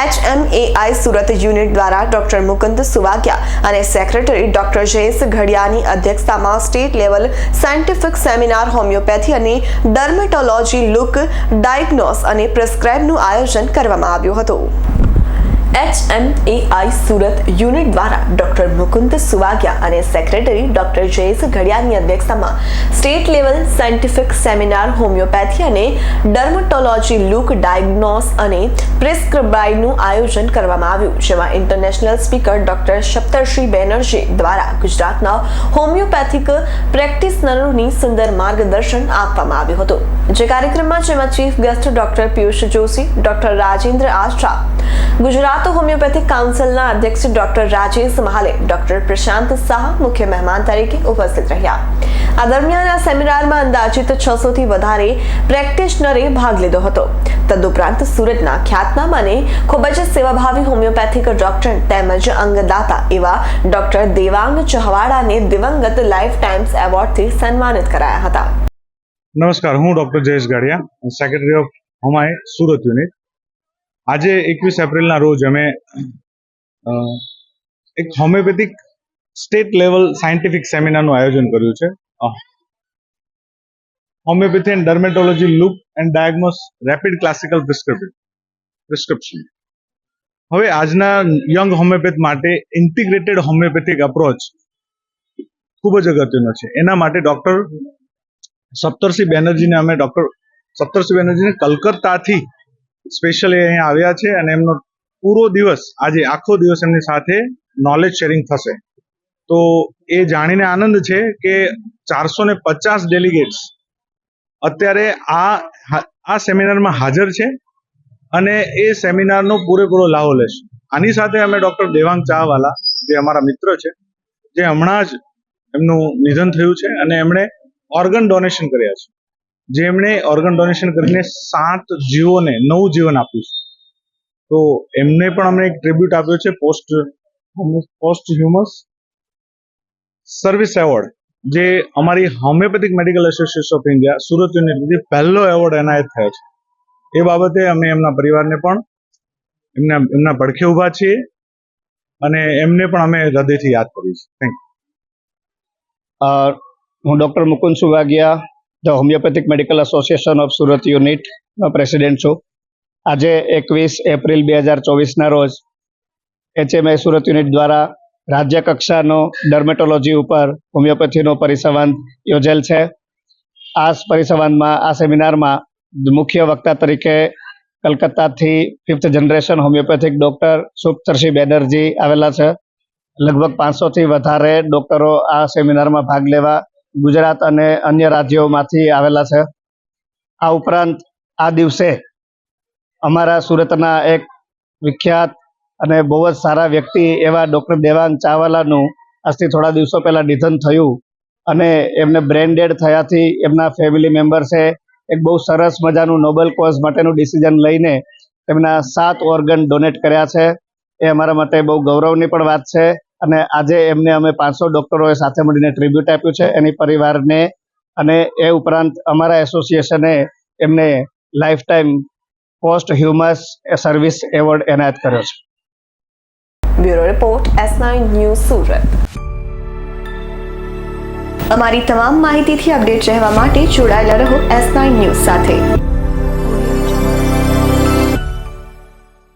એચએમએઆઈ Surat unit દ્વારા doctor Mukund Suvagiya અને secretary doctor Jayesh ઘડિયાની અધ્યક્ષતામાં state level scientific seminar homeopathy અને ડર્મેટોલોજી લુક ડાયગ્નોસ અને પ્રિસ્ક્રાઇબનું આયોજન કરવામાં આવ્યું હતું. એચએમએઆઈ સુરત યુનિટ દ્વારા ડોક્ટર મુકુંદ સુવાગ્યા અને સેક્રેટરી ડોક્ટર જયેશ ઘડિયાની અધ્યક્ષતામાં state level scientific seminar homeopathy અને ડર્મટોલોજી લુક ડાયગ્નોસ અને પ્રિસ્ક્રિબાઇડનું આયોજન કરવામાં આવ્યું, જેમાં international speaker doctor Saptarshi Banerjee દ્વારા ગુજરાતના હોમિયોપેથિક પ્રેક્ટિશનરોની સુંદર માર્ગદર્શન આપવામાં આવ્યું હતું. જે કાર્યક્રમમાં જેમાં chief guest doctor Piyush Joshi doctor Rajendra Astra Gujarat homeopathic કાઉન્સિલના અધ્યક્ષ ડોક્ટર રાજેશ મહાલે, ડોક્ટર પ્રશાંત શાહ, મુખ્ય મહેમાન તરીકે ઉપસ્થિત રહ્યા. આ દરમિયાન આ સેમિનારમાં અંદાજિત છસો થી વધારે પ્રેક્ટિશનરે ભાગ લીધો હતો. તદુપરાંત સુરતના ખ્યાતનામ અને ખૂબ જ સેવાભાવી હોમિયોપેથિક ડોક્ટર તેમજ અંગદાતા એવા ડોક્ટર દેવાંગ ચહવાડાને દિવંગત લાઈફ ટાઈમ્સ એવોર્ડથી સન્માનિત કરાયા હતા. નમસ્કાર, હું doctor Jayesh Gadiya, secretary of હોમાય Surat unit. આજે એકવીસ એપ્રિલના રોજ અમે એક હોમિયોપેથિક સ્ટેટ લેવલ સાયન્ટિફિક સેમિનારનું આયોજન કર્યું છે. Homeopathy and dermatology look and diagnose rapid classical prescription prescription હવે આજના યંગ હોમિયોપેથ માટે ઇન્ટિગ્રેટેડ હોમિયોપેથિક અપ્રોચ ખૂબ જ અગત્યનો છે. એના માટે ડોક્ટર સપ્તરસિંહ બેનર્જીને અમે ડોક્ટર સપ્તરસિંહ બેનર્જીને કલકત્તાથી સ્પેશિયલી અહીંયા આવ્યા છે અને એમનો પૂરો દિવસ, આજે આખો દિવસ એમની સાથે નોલેજ શેરિંગ થશે. તો એ જાણીને આનંદ છે કે ચારસો ને પચાસ ડેલિગેટ્સ અત્યારે આ આ સેમિનારમાં હાજર છે અને એ સેમિનારનો પૂરેપૂરો લાભો લેશે. આની સાથે અમે ડોક્ટર દેવાંગ ચાવાલા જે અમારા મિત્ર છે, જે હમણાં જ એમનું નિધન થયું છે અને એમણે ઓર્ગન ડોનેશન કર્યા છે. જે એમણે ઓર્ગન ડોનેશન કરીને સાત જીવોને નવું જીવન આપ્યું છે. તો એમને પણ અમને એક ટ્રિબ્યુટ આપ્યો છે post posthumous service award જે અમારી homeopathic medical association of India Surat university પહેલો એવોર્ડ એનાયત થયો છે. એ બાબતે અમે એમના પરિવારને પણ એમના એમના પડખે ઊભા છીએ અને એમને પણ અમે હૃદયથી યાદ કરીએ છીએ. થેન્ક અ, હું doctor Mukund Suvagiya the homeopathic medical association of Surat unit president છું. આજે એકવીસ એપ્રિલ બે હજાર ચોવીસના રોજ એચએમએ સુરત યુનિટ દ્વારા રાજ્ય કક્ષાનો ડર્મેટોલોજી ઉપર હોમિયોપેથીનો પરિસંવાદ યોજેલ છે. આ પરિસંવાદમાં, આ સેમિનારમાં મુખ્ય વક્તા તરીકે કલકત્તાથી fifth generation homeopathic doctor Saptarshi Banerjee આવેલા છે. લગભગ પાંચસોથી વધારે ડોક્ટરો આ સેમિનારમાં ભાગ લેવા ગુજરાત અને અન્ય રાજ્યોમાંથી આવેલા છે. આ ઉપરાંત આ દિવસે અમારા સુરતના એક વિખ્યાત અને બહુ જ સારા વ્યક્તિ એવા ડૉક્ટર દેવાંગ ચાવલાનું આજથી થોડા દિવસો પહેલાં નિધન થયું અને એમને બ્રેન ડેડ થયાથી એમના ફેમિલી મેમ્બર્સે એક બહુ સરસ મજાનું નોબેલ કોઝ માટેનું ડિસિઝન લઈને તેમના સાત ઓર્ગન ડોનેટ કર્યા છે. એ અમારા માટે બહુ ગૌરવની પણ વાત છે. અને આજે એમને અમે પાંચસો ડોક્ટરોએ સાથે મળીને ટ્રિબ્યુટ આપ્યું છે. એની પરિવારને અને એ ઉપરાંત અમારા એસોસિએશને એમને lifetime posthumous service award એનાયત કર્યો છે. Bureau report S nine news Surat. અમારી તમામ માહિતીથી અપડેટ રહેવા માટે જોડાયેલા રહો એસ નાઇન ન્યૂઝ સાથે.